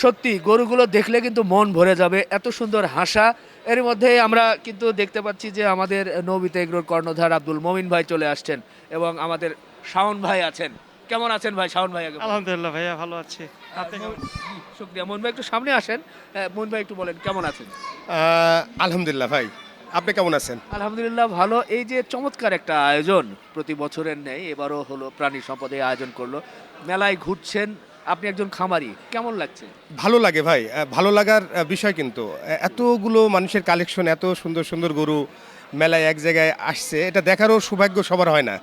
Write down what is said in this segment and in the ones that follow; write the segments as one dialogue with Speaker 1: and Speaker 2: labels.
Speaker 1: সত্যি গরুগুলো দেখলে কিন্তু মন ভরে যাবে। এত সুন্দর হাসা। এর মধ্যে আমরা কিন্তু দেখতে পাচ্ছি যে আমাদের নবীতে এগ্রোর কর্ণধার আব্দুল মমিন ভাই চলে আসছেন এবং আমাদের শাওন ভাই আছেন। কেমন আছেন ভাই শাওন ভাই
Speaker 2: আলহামদুলিল্লাহ ভাইয়া ভালো আছি। আপনি
Speaker 1: শুক্রিয়া। মোহন ভাই একটু সামনে আসেন। মোহন ভাই একটু বলেন কেমন আছেন?
Speaker 3: আলহামদুলিল্লাহ ভাই। আপনি কেমন আছেন?
Speaker 1: আলহামদুলিল্লাহ ভালো। এই যে চমৎকার একটা আয়োজন প্রতি বছরের নেই এবারও হলো প্রাণী সম্পদে আয়োজন করল। মেলায় ঘুরছেন আপনি একজন খামারি কেমন লাগছে?
Speaker 3: ভালো লাগে ভাই ভালো লাগার বিষয় কিন্তু এতগুলো মানুষের কালেকশন এত সুন্দর সুন্দর গরু মেলায় এক জায়গায় আসছে এটা দেখারও সৌভাগ্য সবার হয় না।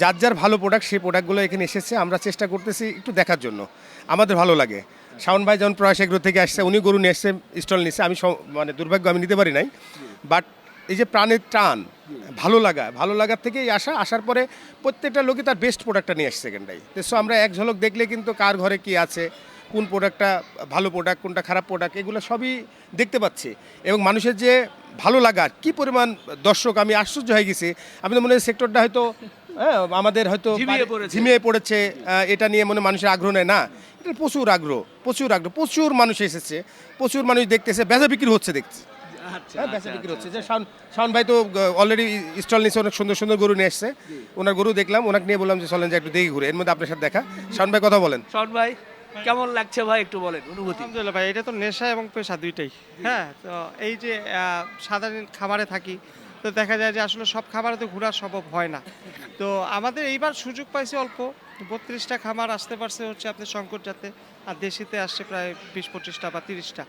Speaker 3: যার যার ভালো প্রোডাক্ট সেই প্রোডাক্টগুলো এখানে এসেছে আমরা চেষ্টা করতেছি একটু দেখার জন্য। আমাদের ভালো লাগে। শাওন ভাই যখন প্রয়াস এগ্রো থেকে আসছে উনি গরু নিয়ে এসছে স্টল নিয়েছে আমি মানে দুর্ভাগ্য আমি নিতে পারি নাই বাট এই যে প্রাণের টান ভালো লাগা ভালো লাগার থেকেই আসা আসার পরে প্রত্যেকটা লোকই তার বেস্ট প্রোডাক্টটা নিয়ে আসছে সেকেন্ডটাই তো সো আমরা এক ঝলক দেখলে কিন্তু কার ঘরে কি আছে কোন প্রোডাক্টটা ভালো প্রোডাক্ট কোনটা খারাপ প্রোডাক্ট এগুলো সবই দেখতে পাচ্ছি। এবং মানুষের যে ভালো লাগা কি পরিমাণ দর্শক আমি আশ্চর্য হয়ে গেছি। আমি তো মনে হয় সেক্টরটা হয়তো হ্যাঁ আমাদের হয়তো
Speaker 1: ঝিমিয়ে পড়েছে।
Speaker 3: এটা নিয়ে মনে মানুষের আগ্রহ নেয় না এটা প্রচুর আগ্রহ প্রচুর আগ্রহ প্রচুর মানুষ এসেছে প্রচুর মানুষ দেখতেছে বেচা বিক্রি হচ্ছে দেখছি। বেচা বিক্রি হচ্ছে। যে শাওন শাওন ভাই তো অলরেডি স্টল নিচ্ছে অনেক সুন্দর সুন্দর গরু নিয়ে এসছে ওনার গরু দেখলাম ওনাকে নিয়ে বললাম যে চলেন যে একটু দেখি ঘুরে। এর মধ্যে আপনার সাথে দেখা। শাওন ভাই কথা বলেন।
Speaker 1: শাওন ভাই কেমন লাগছে ভাই? একটু বলেন অনুভূতি।
Speaker 2: আলহামদুলিল্লাহ ভাই এটা তো নেশা এবং পেশা দুইটাই। হ্যাঁ তো এই যে সাধারণ খামারে থাকি তো দেখা যায় যে আসলে সব খামারে তো ঘোরা সম্ভব হয় না। তো আমাদের এইবার সুযোগ পাইছি অল্প। বত্রিশটা খামার আসতে পারছে হচ্ছে আপনার শঙ্কর যাতে আর দেশিতে আসছে প্রায় বিশ পঁচিশটা বা তিরিশটা।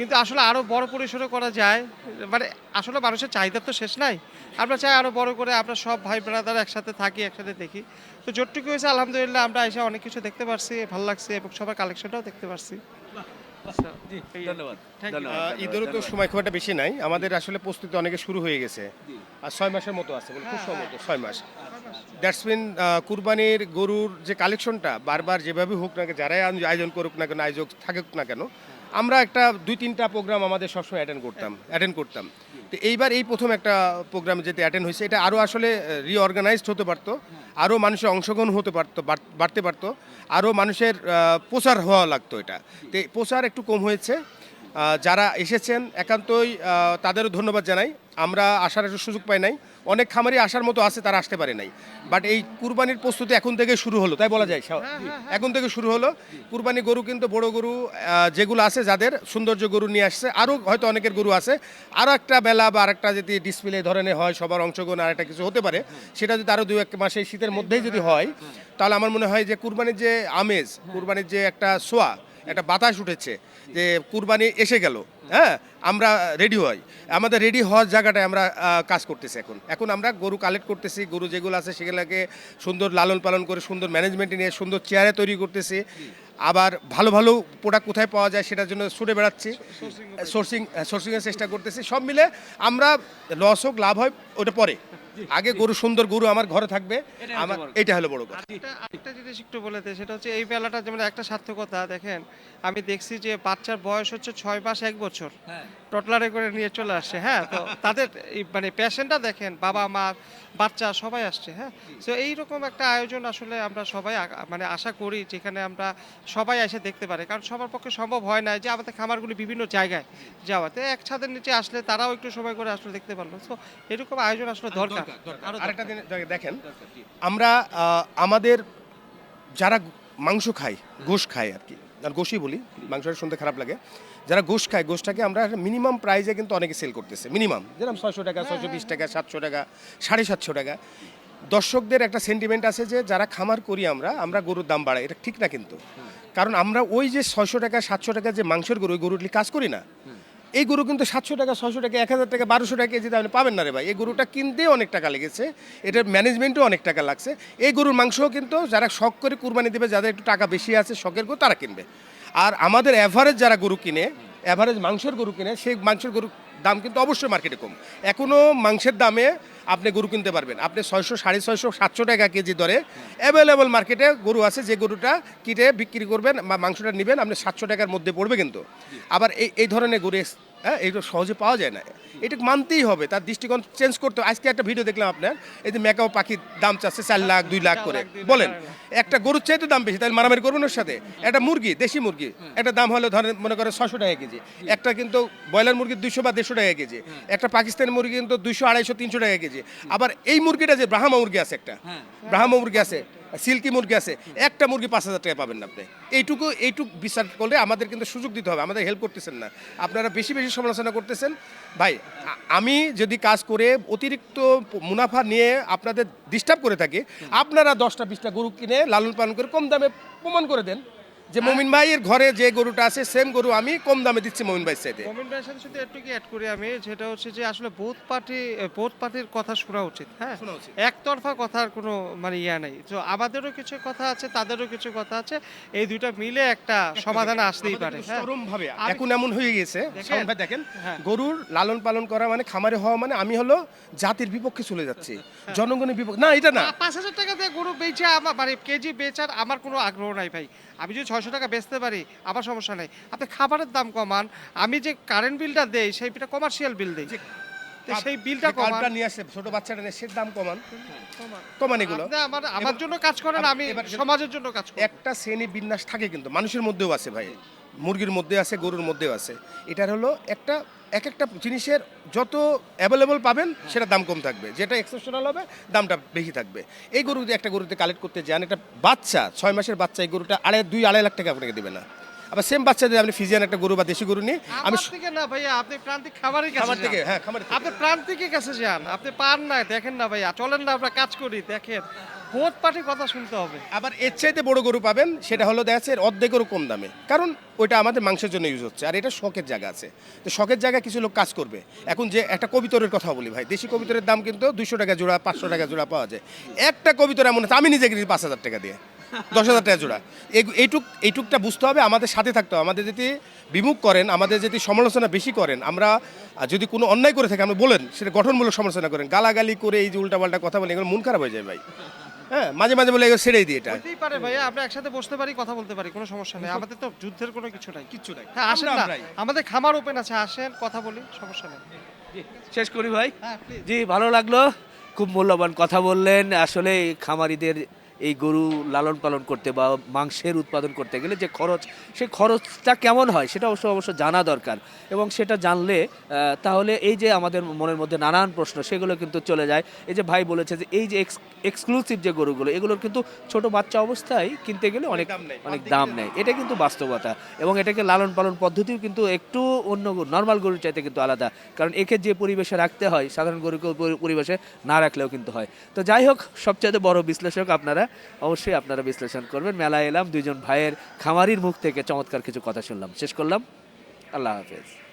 Speaker 2: কিন্তু আসলে আরও বড় পরিসরে করা যায়। মানে আসলে মানুষের চাহিদা তো শেষ নাই। আমরা চাই আরও বড় করে আমরা সব ভাই ব্রাদার একসাথে থাকি একসাথে দেখি। তো যতটুকু হয়েছে আলহামদুলিল্লাহ আমরা এসে অনেক কিছু দেখতে পারছি ভালো লাগছে এবং সবার কালেকশনটাও দেখতে পারছি।
Speaker 3: ঈদেরও তো সময় খুব একটা বেশি নাই। আমাদের আসলে প্রস্তুতি অনেকে শুরু হয়ে গেছে। আর ছয় মাসের মতো আছে মানে খুব সম্ভবত ছয় মাস। দ্যাটস মিন কুরবানির গরুর যে কালেকশনটা বারবার যেভাবে হোক না যারাই আয়োজন- আয়োজন করুক না কেন আয়োজক থাকুক না কেন আমরা একটা দুই, তিনটা প্রোগ্রাম আমাদের সবসময় অ্যাটেন্ড করতাম অ্যাটেন্ড করতাম। তো এইবার এই প্রথম একটা প্রোগ্রাম যেতে অ্যাটেন্ড হয়েছে, এটা আরও আসলে রিঅর্গানাইজড হতে পারতো আরও মানুষের অংশগ্রহণ হতে পারতো বাড়তে পারতো আরও মানুষের প্রচার হওয়া লাগতো এটা। তো প্রচার একটু কম হয়েছে যারা এসেছেন একান্তই তাদেরও ধন্যবাদ জানাই। আমরা আসার একটু সুযোগ পাই নাই অনেক খামারি আসার মতো আছে তারা আসতে পারে নাই। বাট এই কুরবানির প্রস্তুতি এখন থেকে শুরু হলো তাই বলা যায় সা- এখন থেকে শুরু হলো। কুরবানি গরু কিন্তু বড় গরু যেগুলো আছে যাদের সৌন্দর্য গরু নিয়ে আসছে আরও হয়তো অনেকের গরু আছে। আরও একটা বেলা বা আরেকটা যদি ডিসপ্লে ধরনের হয় সবার অংশগ্রহণ আর একটা কিছু হতে পারে সেটা যদি আরও দু এক মাসে শীতের মধ্যেই যদি হয় তাহলে আমার মনে হয় যে কুরবানির যে আমেজ কুরবানির যে একটা সোয়া একটা বাতাস উঠেছে যে কুরবানি এসে গেল হ্যাঁ আমরা রেডি হই। আমাদের রেডি হওয়ার জায়গাটায় আমরা কাজ করতেছি এখন। এখন আমরা গরু কালেক্ট করতেছি গরু যেগুলো আছে সেগুলোকে সুন্দর লালন পালন করে সুন্দর ম্যানেজমেন্ট নিয়ে সুন্দর চেয়ারে তৈরি করতেছি। আবার ভালো ভালো প্রোডাক্ট কোথায় পাওয়া যায় সেটার জন্য ছুটে বেড়াচ্ছি সোর্সিং সোর্সিংয়ের চেষ্টা করতেছি। সব মিলে আমরা লস হোক লাভ হয় ওটা পরে। আগে গরু সুন্দর গরু আমার ঘরে থাকবে। আমার এটা হলো বড় কথা।
Speaker 2: একটা আরেকটা জিনিস একটু বলে দেয় সেটা হচ্ছে এই বেলাটা যেমন একটা সার্থকতা দেখেন আমি দেখছি যে বাচ্চার বয়স হচ্ছে ছয় মাস এক বছর।
Speaker 1: হ্যাঁ।
Speaker 2: টটলারে করে নিয়ে চলে আসছে হ্যাঁ? তো তাদের এই মানে প্যাশনটা দেখেন বাবা মা বাচ্চা সবাই আসছে হ্যাঁ? তো এইরকম একটা আয়োজন আসলে আমরা সবাই মানে আশা করি যেখানে আমরা সবাই এসে দেখতে পারে। কারণ সবার পক্ষে সম্ভব হয় না যে আমাদের খামারগুলি বিভিন্ন জায়গায় যাওয়াতে। এক ছাদের নিচে আসলে তারাও একটু সময় করে আসলে দেখতে পারল। তো এরকম আয়োজন আসলে দরকার। আরও
Speaker 3: আরেকটা জিনিস দেখেন আমরা আমাদের যারা মাংস খায় গোশ খায় আর কি আর গোশই বলি মাংসটা শুনতে খারাপ লাগে যারা গোশ খায় গোশটাকে আমরা মিনিমাম প্রাইজে কিন্তু অনেকে সেল করতেছে মিনিমাম যেরকম ছয়শো টাকা ছয়শো বিশ টাকা সাতশো টাকা সাড়ে সাতশো টাকা। দর্শকদের একটা সেন্টিমেন্ট আছে যে যারা খামার করি আমরা আমরা গরুর দাম বাড়াই এটা ঠিক না কিন্তু। কারণ আমরা ওই যে ছয়শো টাকা সাতশো টাকা যে মাংসের গরু ওই গরুটি কাজ করি না। এই গরু কিন্তু সাতশো টাকা ছশো টাকা, এক হাজার টাকা, বারোশো টাকা কেজি আপনি পাবেন না রে ভাই। এই গরুটা কিনতে অনেক টাকা লেগেছে। এটার ম্যানেজমেন্টও অনেক টাকা লাগছে। এই গরুর মাংসও কিন্তু যারা শখ করে কুরবানি দেবে, যাদের একটু টাকা বেশি আছে, শখের গরু, তারা কিনবে। আর আমাদের অ্যাভারেজ যারা গরু কিনে অ্যাভারেজ মাংসের গরু কিনে, সেই মাংসের গরুর দাম কিন্তু অবশ্যই মার্কেটে কম। এখনও মাংসের দামে আপনি গরু কিনতে পারবেন। আপনি ছয়শো, সাড়ে ছয়শো, সাতশো টাকা কেজি দরে অ্যাভেলেবল মার্কেটে গরু আছে, যে গরুটা কিটে বিক্রি করবেন বা মাংসটা নেবেন, আপনি সাতশো টাকার মধ্যে পড়বে কিন্তু। আবার এই এই ধরনের গরু হ্যাঁ এইটা সহজে পাওয়া যায় না। এটা মানতেই হবে তার দৃষ্টিকোণ চেঞ্জ করতে আজকে একটা ভিডিও দেখলাম আপনার এই যে মেকাও পাখির দাম চাচ্ছে চার লাখ দুই লাখ করে। বলেন একটা গরুর চাইতে দাম বেশি তাহলে মারামারি করবেন ওর সাথে? একটা মুরগি দেশি মুরগি একটা দাম হলো ধরেন মনে করেন ছশো টাকা কেজি। একটা কিন্তু ব্রয়লার মুরগি দুইশো বা দেড়শো টাকা কেজি। একটা পাকিস্তানি মুরগি কিন্তু দুইশো আড়াইশো তিনশো টাকা কেজি। আবার এই মুরগিটা যে ব্রাহ্মা মুরগি আছে একটা ব্রাহ্মা মুরগি আছে সিল্কি মুরগি আছে, একটা মুরগি পাঁচ হাজার টাকা পাবেন না আপনি। এইটুকু এইটুকু বিচার করলে আমাদের কিন্তু সুযোগ দিতে হবে, আমাদের হেল্প করতেছেন না। আপনারা বেশি বেশি সমালোচনা করতেছেন। ভাই আমি যদি কাজ করে অতিরিক্ত মুনাফা নিয়ে আপনাদের ডিস্টার্ব করে থাকি, আপনারা দশটা, বিশটা গরু কিনে লালন পালন করে কম দামে প্রমাণ করে দেন। যে মমিন ভাইয়ের ঘরে যে গরুটা আছে সেম গরু আমি কম দামে দিচ্ছি মমিন ভাইয়ের চাইতে।
Speaker 2: মোমিন ভাইয়ের সাথে শুধু একটু কি অ্যাড করি আমি যেটা হচ্ছে যে আসলে বোথ পার্টি বোথ পার্টির কথা শোনা উচিত হ্যাঁ? একতরফা কথার কোনো মানে ইয়া নেই। তো আমাদেরও কিছু কথা আছে তাদেরও কিছু কথা আছে এই দুইটা মিলে একটা সমাধান আসতেই পারে হ্যাঁ?
Speaker 3: চরম ভাবে এখন এমন হয়ে গেছে? শাওন ভাই দেখেন
Speaker 2: হ্যাঁ।
Speaker 3: গরুর লালন পালন করা মানে খামারে হওয়া মানে আমি হলো জাতির বিপক্ষে চলে যাচ্ছি
Speaker 2: হ্যাঁ।
Speaker 3: জনগণের বিপক্ষে। না এটা না।
Speaker 2: পাঁচ হাজার টাকা দিয়ে গরু বেচে আমার মানে কেজি বেচার আমার কোনো আগ্রহ নাই ভাই। আমি যদি ছয়শো টাকা বেচতে পারি আমার সমস্যা নেই। আপনি খাবারের দাম কমান আমি যে কারেন্ট বিলটা দেই সেই বিলটা কমার্শিয়াল বিল দেই সেই বিলটা
Speaker 3: যে
Speaker 2: কমান।
Speaker 3: নিয়ে আসে ছোট বাচ্চাটা নিয়ে সেটার দাম কমান। কমান। এগুলো।
Speaker 2: আমার আমার জন্য কাজ করেন আমি সমাজের জন্য কাজ করি।
Speaker 3: একটা শ্রেণি বিন্যাস থাকে কিন্তু মানুষের মধ্যেও আছে ভাই। মুরগির মধ্যে আছে গরুর মধ্যেও আছে। এটার হলো একটা এক একটা জিনিসের যত অ্যাভেলেবল পাবেন সেটা দাম কম থাকবে। যেটা এক্সেপশনাল হবে দামটা বেশি থাকবে। এই গরু যদি একটা গরুতে কালেক্ট করতে যান একটা বাচ্চা ছয় মাসের বাচ্চা এই গরুটা আড়াই দুই আড়াই লাখ টাকা আপনাকে দেবে না। আবার সেম বাচ্চা যদি আপনি ফিজিয়ান একটা গরু বা দেশি গরু নিয়ে আমি
Speaker 2: থেকে না ভাইয়া আপনি প্রান্তিক খাবারের কাছে
Speaker 3: খামার থেকে। হ্যাঁ থেকে।
Speaker 2: আপনি প্রান্তিকের কাছে যান আপনি পান না দেখেন না ভাইয়া চলেন না আমরা কাজ করি দেখেন। বোধ পার্টির কথা শুনতে হবে।
Speaker 3: আবার এর চাইতে বড় গরু পাবেন, সেটা হলো দেখা যাচ্ছে অর্ধেকেরও কম দামে। কারণ ওইটা আমাদের মাংসের জন্য ইউজ হচ্ছে, আর এটা শখের জায়গা আছে। তো শখের জায়গায় কিছু লোক কাজ করবে। এখন যে একটা কবিতরের কথা বলি ভাই, দেশি কবিতরের দাম কিন্তু দুশো টাকা জোড়া, পাঁচশো টাকা জোড়া পাওয়া যায়। একটা কবিতর এমন আছে, আমি নিজে কিনি পাঁচ হাজার টাকা দিয়ে, দশ হাজার টাকা জোড়া। এই- এইটুক এইটুকটা বুঝতে হবে, আমাদের সাথে থাকতে হবে। আমাদের যদি বিমুখ করেন, আমাদের যদি সমালোচনা বেশি করেন, আমরা যদি কোনো অন্যায় করে থাকি, আপনি বলেন, সেটা গঠনমূলক সমালোচনা করেন। গালাগালি করে এই যে উল্টাপাল্টা কথা বলে এগুলো মন খারাপ হয়ে যায় ভাই। হ্যাঁ মাঝে মাঝে বলে ছেড়ে ছেড়েই দিই এটা।
Speaker 2: হতেই পারে ভাইয়া আমরা একসাথে বসতে পারি কথা বলতে পারি কোনো সমস্যা নেই। আমাদের তো যুদ্ধের কোনো কিছু নাই
Speaker 3: কিচ্ছু নাই।
Speaker 2: হ্যাঁ আসেন না আমাদের খামার ওপেন আছে আসেন কথা বলি সমস্যা নেই।
Speaker 1: শেষ করি ভাই।
Speaker 2: হ্যাঁ
Speaker 1: জি ভালো লাগল। খুব মূল্যবান কথা বললেন। আসলে খামারিদের এই গরু লালন পালন করতে বা মাংসের উৎপাদন করতে গেলে যে খরচ সেই খরচটা কেমন হয় সেটা অবশ্য অবশ্য জানা দরকার। এবং সেটা জানলে তাহলে এই যে আমাদের মনের মধ্যে নানান প্রশ্ন সেগুলো কিন্তু চলে যায়। এই যে ভাই বলেছে যে এই যে এক্সক্লুসিভ যে গরুগুলো এগুলোর কিন্তু ছোট বাচ্চা অবস্থায় কিনতে গেলে অনেক অনেক দাম নেয় এটা কিন্তু বাস্তবতা। এবং এটাকে লালন পালন পদ্ধতিও কিন্তু একটু অন্য নর্মাল গরুর চাইতে কিন্তু আলাদা। কারণ একে যে পরিবেশে রাখতে হয় সাধারণ গরুকে পরিবেশে না রাখলেও কিন্তু হয়। তো যাই হোক সবচেয়ে বড় বিশ্লেষক আপনারা অবশ্যই আপনারা বিশ্লেষণ করবেন। মেলায় এলাম দুইজন ভাইয়ের খামারির মুখ থেকে চমৎকার কিছু কথা শুনলাম। শেষ করলাম। আল্লাহ হাফেজ।